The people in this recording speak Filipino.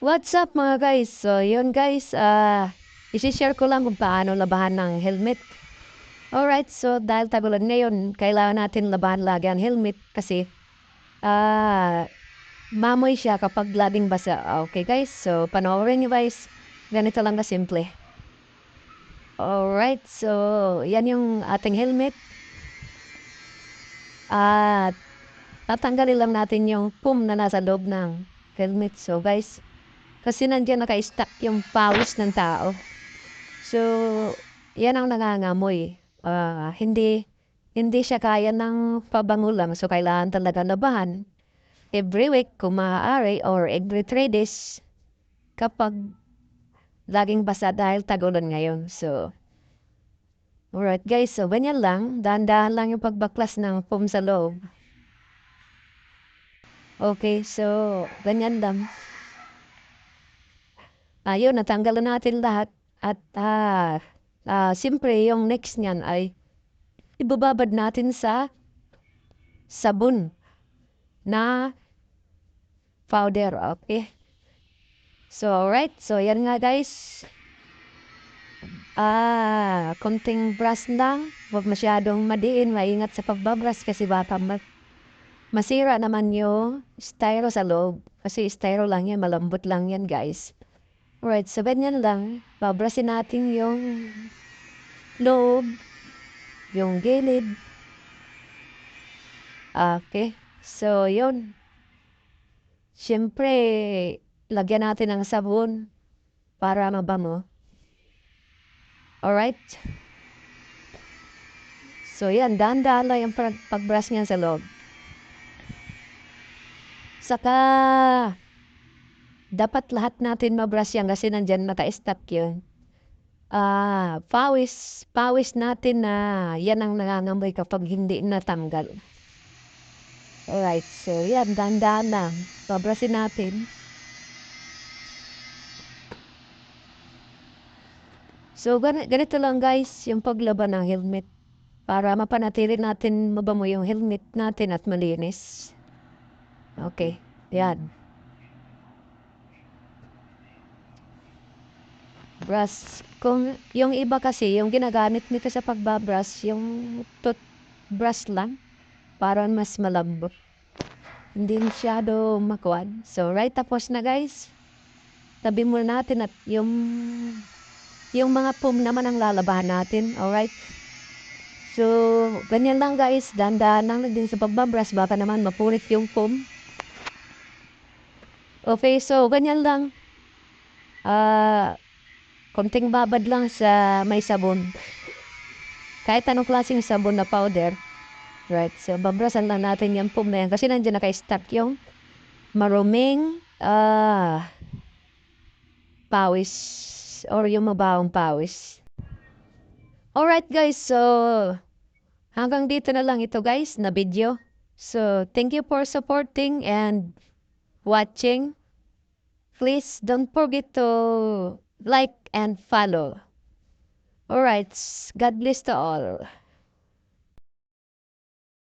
What's up mga guys? So, yun guys, ah, isi-share ko lang kung paano labahan ng helmet. Alright, so dahil tagulan ngayon, kailangan natin labahan lagi ang helmet kasi ah, mamoy siya kapag laging basa. Okay guys, so panoorin nyo guys. Ganito lang kasimple. Alright, so yan yung ating helmet. At tatanggalin lang natin yung pum na nasa loob ng helmet. So guys, kasi nandiyan naka-stack yung pawis ng tao. So, yan ang nangangamoy. Ah, hindi hindi siya kaya ng pabango. So, kailangan talaga labahan. Every week, kung maaari, or every three days, kapag laging basa dahil tagulan ngayon. So, alright guys, so ganyan lang. Dahan-dahan lang yung pagbaklas ng foam sa loob. Okay, so ganyan lang. Ayun, natanggalan natin lahat. At ah, ah, siyempre yung next niyan ay ibababad natin sa sabon na powder, okay? So, alright. So, yan nga guys. Ah, konting brush lang. Huwag masyadong madiin. Maingat sa pagbabrush kasi baka ma- masira naman yung styro sa loob. Kasi styro lang yan, malambot lang yan guys. Alright, so ganyan lang. Babrasin natin yung loob, yung gilid. Okay, so yun. Siyempre, lagyan natin ng sabon para mabango. Alright? So yan, dahan-dahan lang yung pag- pagbrush niya sa loob. Saka, dapat lahat natin mabrush yan kasi nandyan naka-stack yun. Ah, pawis, pawis natin na yan ang nangangamoy kapag hindi natanggal. Alright, so yan, dahan-dahan lang. Pabrasin natin. So, gani- ganito lang guys, yung paglaban ng helmet. Para mapanatili natin mabango yung helmet natin at malinis. Okay, yan. Brush. Kung yung iba kasi, yung ginagamit nito sa pagbabrush, yung toothbrush lang, para mas malambot. Hindi masyado makuan. So, right tapos na guys. Tabi muna natin at yung yung mga foam naman ang lalabahan natin. Alright? So, ganyan lang guys. Dandan lang din sa pagbabrush. Baka naman mapunit yung foam. Okay, so ganyan lang. Ah, konting babad lang sa may sabon. Kahit anong klaseng sabon na powder. Right, so babrasan lang natin yung foam na yan. Kasi nandiyan naka-stack yung maruming ah, pawis or yung mabawang pawis. Alright guys, so hanggang dito na lang ito guys na video. So thank you for supporting and watching. Please don't forget to like and follow. Alright, God bless to all.